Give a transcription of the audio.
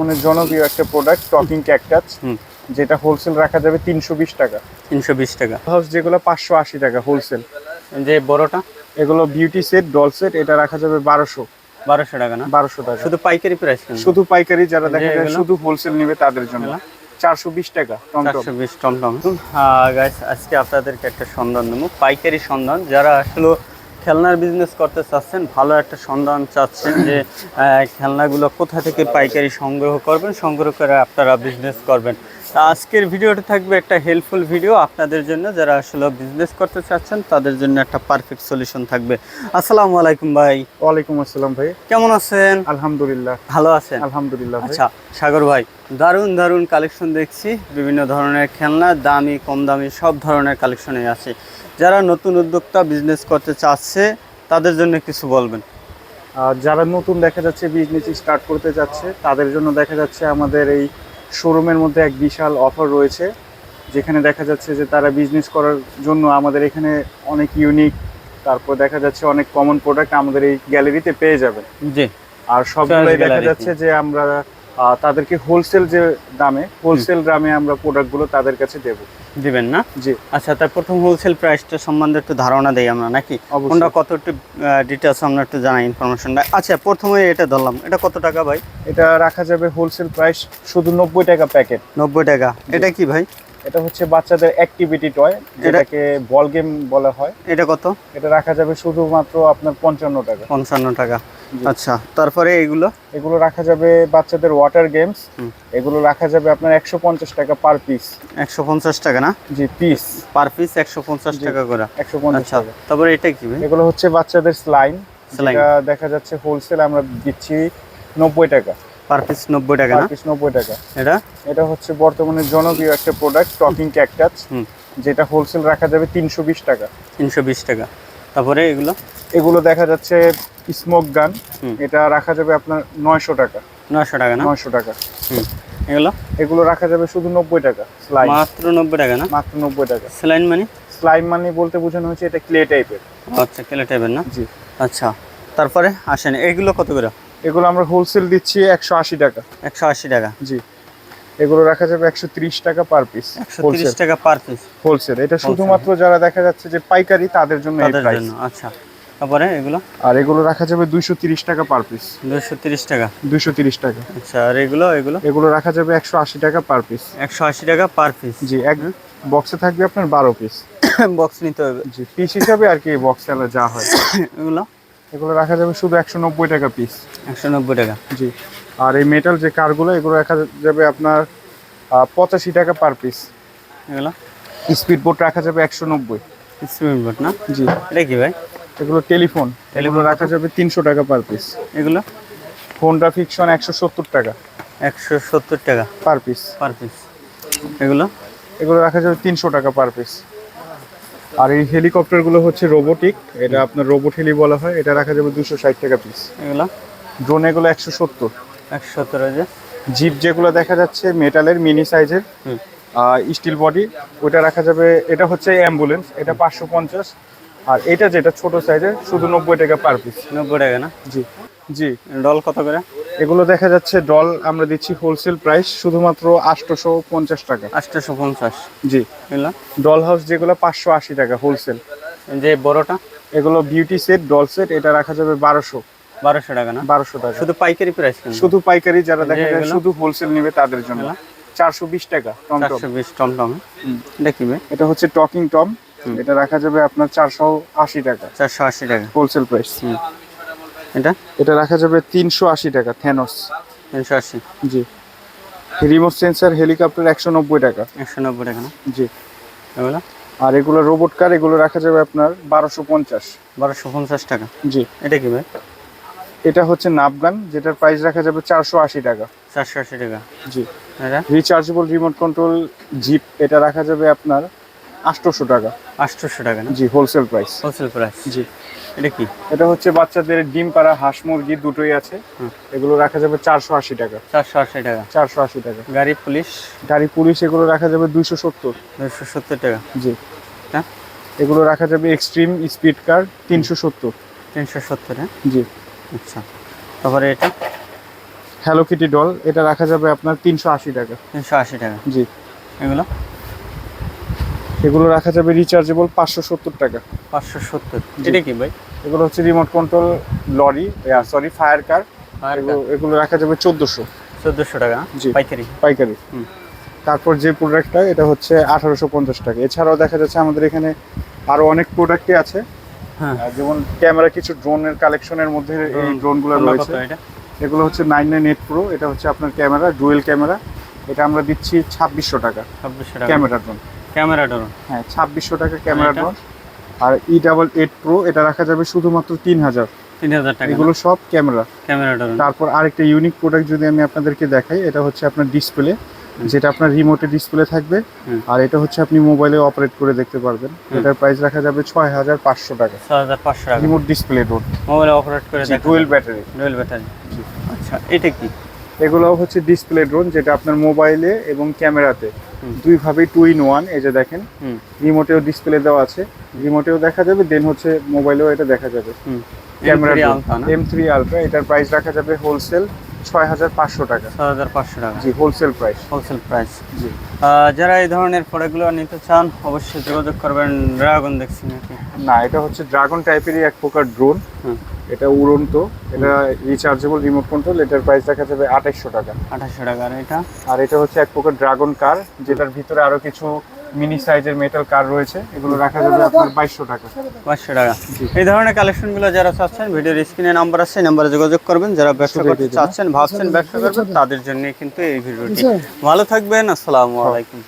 মানে জনপ্রিয় একটা প্রোডাক্ট টকিং ক্যাকটাস। যেটা হোলসেল রাখা যাবে তিনশো বিশ টাকা। তিনশো বিশ টাকা। হাউস যেগুলো পাঁচশো আশি টাকা হোলসেল যে বড়টা? এগুলো বিউটি সেট ডল সেট এটা রাখা যাবে বারোশো। বারোশো টাকা না? বারোশো টাকা। শুধু পাইকারি প্রাইস শুধু পাইকারি যারা দেখা যায় শুধু হোলসেল নেবে তাদের জন্য? চারশো বিশ টাকা চারশো বিশ টমটম। গাইস আজকে আপনাদেরকে একটা সন্ধান দেবো। পাইকারি সন্ধান যারা আসলে খেলনার বিজনেস করতে চাচ্ছেন, ভালো একটা সন্ধান চাচ্ছেন যে খেলনাগুলো কোথা থেকে পাইকারি সংগ্রহ করবেন, সংগ্রহ করে আপনারা বিজনেস করবেন। আজকের ভিডিওটা থাকবে একটা হেল্পফুল ভিডিও আপনাদের জন্য যারা আসলে বিজনেস করতে চাচ্ছেন তাদের জন্য একটা পারফেক্ট সলিউশন থাকবে। আসসালামু আলাইকুম ভাই। ওয়ালাইকুম আসসালাম ভাই। কেমন আছেন? আলহামদুলিল্লাহ। ভালো আছেন? আলহামদুলিল্লাহ আচ্ছা সাগর ভাই দারুণ দারুণ কালেকশন দেখছি। বিভিন্ন ধরনের খেলনা দামি কম দামি সব ধরনের কালেকশনে আছে। যারা নতুন উদ্যোক্তা বিজনেস করতে চাচ্ছে তাদের জন্য কিছু বলবেন? যারা নতুন দেখা যাচ্ছে বিজনেস স্টার্ট করতে যাচ্ছে তাদের জন্য দেখা যাচ্ছে আমাদের এই শোরুমের মধ্যে এক বিশাল অফার রয়েছে যেখানে দেখা যাচ্ছে যে তারা বিজনেস করার জন্য আমাদের এখানে অনেক ইউনিক তারপর দেখা যাচ্ছে অনেক কমন প্রোডাক্ট আমাদের এই গ্যালারিতে পেয়ে যাবে। জি। আর সবগুলোই দেখা যাচ্ছে যে আমরা তাদেরকে হোলসেল যে দামে হোলসেল দামে আমরা প্রোডাক্টগুলো তাদের কাছে দেব। দিবেন না? জি। আচ্ছা তার প্রথম হোলসেল প্রাইসটা সম্বন্ধে একটু ধারণা দেই আমরা নাকি। কোনটা কত একটু ডিটেলস আমরা একটু জানাই ইনফরমেশনটা আচ্ছা প্রথমে এটা ধরলাম। এটা কত টাকা ভাই? এটা রাখা যাবে হোলসেল প্রাইস শুধু নব্বই টাকা প্যাকেট নব্বই টাকা। এটা কি ভাই? এটা হচ্ছে বাচ্চাদের অ্যাক্টিভিটি টয় যেটাকে বল গেম বলা হয়। এটা কত? এটা রাখা যাবে শুধুমাত্র আপনার পঞ্চান্ন টাকা। পঞ্চান্ন টাকা। আচ্ছা তারপরে এগুলো? এগুলো রাখা যাবে বাচ্চাদের ওয়াটার গেমস। এগুলো রাখা যাবে আপনার একশো পঞ্চাশ টাকা পার পিস একশো পঞ্চাশ টাকা না? জি পিস পার পিস একশো পঞ্চাশ টাকা করে। একশো পঞ্চাশ আচ্ছা টাকা। তারপরে এটা কি এগুলো হচ্ছে বাচ্চাদের স্লাইম। যেটা দেখা যাচ্ছে হোলসেল আমরা দিচ্ছি নব্বই টাকা। পার পিস নব্বই টাকা পার পিস নব্বই টাকা। এটা? এটা হচ্ছে বর্তমানে জনপ্রিয় একটা প্রোডাক্ট টকিং। যেটা হোলসেল রাখা যাবে তিনশো বিশ টাকা। তিনশো বিশ টাকা। তারপরে এগুলো? এগুলো দেখা যাচ্ছে স্মোক গান। এটা রাখা যাবে আপনার নয়শো টাকা। নয়শো টাকা না? নয়শো টাকা। হুম। এগুলো? এগুলো রাখা যাবে শুধু নব্বই টাকা স্লাইম মাত্র নব্বই টাকা না? মাত্র নব্বই টাকা। স্যালাইন মানি? স্লাইম মানে বলতে বোঝানো হচ্ছে এটা ক্লে টাইপের আচ্ছা ক্লে টাইপের না? জি। আচ্ছা তারপরে আসেন এগুলো কত করে? এগুলো আমরা হোলসেল দিচ্ছি একশো আশি টাকা। একশো আশি টাকা। জি। এগুলো রাখা যাবে একশো ত্রিশ টাকা পার পিস তিরিশ টাকা পার পিস হোলসেল এটা শুধুমাত্র যারা দেখা যাচ্ছে যে পাইকারি তাদের জন্য এই প্রাইস আচ্ছা। তারপরে এগুলো? আর এগুলো রাখা যাবে দুইশো তিরিশ টাকা পার পিস দুশো তিরিশ টাকা। দুইশো তিরিশ টাকা। আচ্ছা আর এগুলো এগুলো? এগুলো রাখা যাবে একশো আশি টাকা পার পিস একশো আশি টাকা পার পিস জি এক বক্সে থাকবে আপনার বারো পিস বক্স নিতে হবে। জি পিস হিসাবে আর কি বক্সে যা হয়। এগুলো? এগুলো রাখা যাবে শুধু একশো নব্বই টাকা পিস একশো নব্বই টাকা। জি। আর এই মেটাল যে কারগুলো এগুলো রাখা যাবে আপনার পঁচাশি টাকা পার পিস এগুলো? স্পিড বোট রাখা যাবে একশো নব্বই। স্প্রিং বোর্ড না? জি। এটা কি ভাই? এগুলো টেলিফোন এগুলো রাখা যাবে তিনশো টাকা পার পিস এগুলো? ফোনটা ফিকশন একশো সত্তর টাকা। একশো সত্তর টাকা। পার পিস পার পিস এগুলো? এগুলো রাখা যাবে তিনশো টাকা পার পিস আর এই হেলিকপ্টারগুলো হচ্ছে রোবোটিক এটা আপনার রোবট হেলি বলা হয়। এটা রাখা যাবে দুশো ষাট টাকা পিস এগুলো? ড্রোন এগুলো একশো সত্তর। হাজার। জিপ যেগুলো দেখা যাচ্ছে মেটালের মিনি সাইজের স্টিল বডি ওটা রাখা যাবে এটা হচ্ছে অ্যাম্বুলেন্স এটা পাঁচশো পঞ্চাশ। আর এটা যেটা ছোট সাইজের শুধু নব্বই টাকা পার পিস নব্বই টাকা না? জি জি। ডল কত করে? এগুলো দেখা যাচ্ছে ডল আমরা দিচ্ছি হোলসেল প্রাইস শুধুমাত্র আটশোশো পঞ্চাশ টাকা। আটশোশো পঞ্চাশ জি ডল হাউস যেগুলো পাঁচশো আশি টাকা হোলসেল যে বড়টা? এগুলো বিউটি সেট ডল সেট এটা রাখা যাবে বারোশো। বারোশো টাকা না? বারোশো টাকা। শুধু পাইকারি প্রাইস শুধু পাইকারি যারা দেখা যায় শুধু হোলসেল নেবে তাদের জন্য। এগুলো? চারশো বিশ টাকা চারশো বিশ। এটা হচ্ছে টকিং টম। এটা রাখা যাবে আপনার চারশো আশি টাকা। চারশো আশি টাকা। হোলসেল প্রাইস এটা? এটা রাখা যাবে তিনশো আশি টাকা থ্যানোস তিনশো আশি। জি। রিমোট সেন্সার হেলিকপ্টার একশো নব্বই টাকা। একশো নব্বই টাকা না? জি। এগুলো? আর এগুলো রোবট কার এগুলো রাখা যাবে আপনার বারোশো পঞ্চাশ। বারোশো পঞ্চাশ টাকা। জি। এটা কি ভাই? এটা হচ্ছে নাপগান যেটার প্রাইস রাখা যাবে চারশো আশি টাকা। চারশো আশি টাকা। জি। রিচার্জেবল রিমোট কন্ট্রোল জিপ এটা রাখা যাবে আপনার আটশোশো টাকা। আটশোশো টাকা না? জি হোলসেল প্রাইস হোলসেল প্রাইস জি। এটা কি? এটা হচ্ছে বাচ্চাদের ডিম পাড়া হাঁস মুরগি দুটোই আছে। এগুলো রাখা যাবে চারশো আশি টাকা। চারশো আশি টাকা। চারশো আশি টাকা। গাড়ি পুলিশ? গাড়ি পুলিশ এগুলো রাখা যাবে দুইশো সত্তর। দুশো সত্তর টাকা। জি। হ্যাঁ এগুলো রাখা যাবে এক্সট্রিম স্পিড কার তিনশো সত্তর। তিনশো সত্তর হ্যাঁ? জি। আচ্ছা তারপরে এটা? হ্যালো কিটি ডল এটা রাখা যাবে আপনার তিনশো আশি টাকা। তিনশো আশি টাকা। জি। এগুলো? এগুলো রাখা যাবে রিচার্জেবল পাঁচশো সত্তর টাকা। পাঁচশো সত্তর। এটা কি ভাই? এগুলো হচ্ছে remote control lorry sorry fire car এগুলো রাখা যাবে চোদ্দোশো। চোদ্দোশো টাকা জি। পাইকারি? পাইকারি। তারপর যে প্রোডাক্টটা এটা হচ্ছে আঠারোশো পঞ্চাশ টাকা। এছাড়াও দেখা যাচ্ছে আমাদের এখানে আরও অনেক প্রোডাক্টই আছে। যেমন ক্যামেরা কিছু ড্রোনের কালেকশনের মধ্যে এই ড্রোনগুলো রয়েছে। এগুলো হচ্ছে নাইন নাইন এইট প্রো এটা হচ্ছে আপনার ক্যামেরা ডুয়েল ক্যামেরা। এটা আমরা দিচ্ছি ছাব্বিশশো টাকা। ছাব্বিশশো টাকা। Camera drone. Camera drone. হ্যাঁ ছাব্বিশশো টাকা ক্যামেরা ড্রোন। আর ই ডাবল এইট প্রো এটা রাখা যাবে শুধুমাত্র তিন হাজার। তিন হাজার টাকা। এগুলো সব ক্যামেরা। Camera drone. তারপর আরেকটা ইউনিক প্রোডাক্ট যদি আমি আপনাদেরকে দেখাই এটা হচ্ছে আপনার ডিসপ্লে যেটা আপনার রিমোটে ডিসপ্লে থাকবে আর এটা হচ্ছে আপনি মোবাইলে অপারেট করে দেখতে পারবেন। এটার প্রাইস রাখা যাবে ছয় হাজার পাঁচশো টাকা। ছ হাজার পাঁচশো টাকা। রিমোট ডিসপ্লে ডোর মোবাইলে অপারেট করে ডুয়েল ব্যাটারি ডুয়েল ব্যাটারি আচ্ছা এটা কি? এগুলো হচ্ছে ডিসপ্লে ড্রোন যেটা আপনার মোবাইলে এবং ক্যামেরাতে হুম। দুইভাবেই টু ইন ওয়ান এই যে দেখেন। রিমোটেও ডিসপ্লে দেওয়া আছে। রিমোটেও দেখা যাবে দেন হচ্ছে মোবাইলেও এটা দেখা যাবে। ক্যামেরা M3 Alpha না? এম থ্রি আলট্রা এটার প্রাইস রাখা যাবে হোলসেল ছয় হাজার পাঁচশো টাকা। ছ হাজার পাঁচশো টাকা। জি হোলসেল প্রাইস হোলসেল প্রাইস জি। যারা এই ধরনের প্রোডাক্টগুলো নিতে চান অবশ্যই যোগাযোগ করবেন ড্রাগন দেখছি নাকি না এটা হচ্ছে ড্রাগন টাইপেরই এক প্রকার ড্রোন এটা উড়ন্ত এটা রিচার্জেবল রিমোট কন্ট্রোল এটার প্রাইস রাখা যাবে আঠাইশশো টাকা। আঠাশশো টাকা আর এটা? আর এটা হচ্ছে এক প্রকার ড্রাগন কার যেটার ভিতরে আরও কিছু মিনি সাইজের মেটাল কার রয়েছে। এগুলো রাখা যাবে আপনার বাইশশো টাকা। পাঁচশো টাকা। এই ধরনের কালেকশনগুলো যারা চাচ্ছেন ভিডিওর স্ক্রিনে নাম্বার আছে নাম্বারে যোগাযোগ করবেন। যারা ব্যবসা করতে চাচ্ছেন ভাবছেন ব্যবসা করবেন তাদের জন্য কিন্তু এই ভিডিওটি। ভালো থাকবেন আসসালামু আলাইকুম।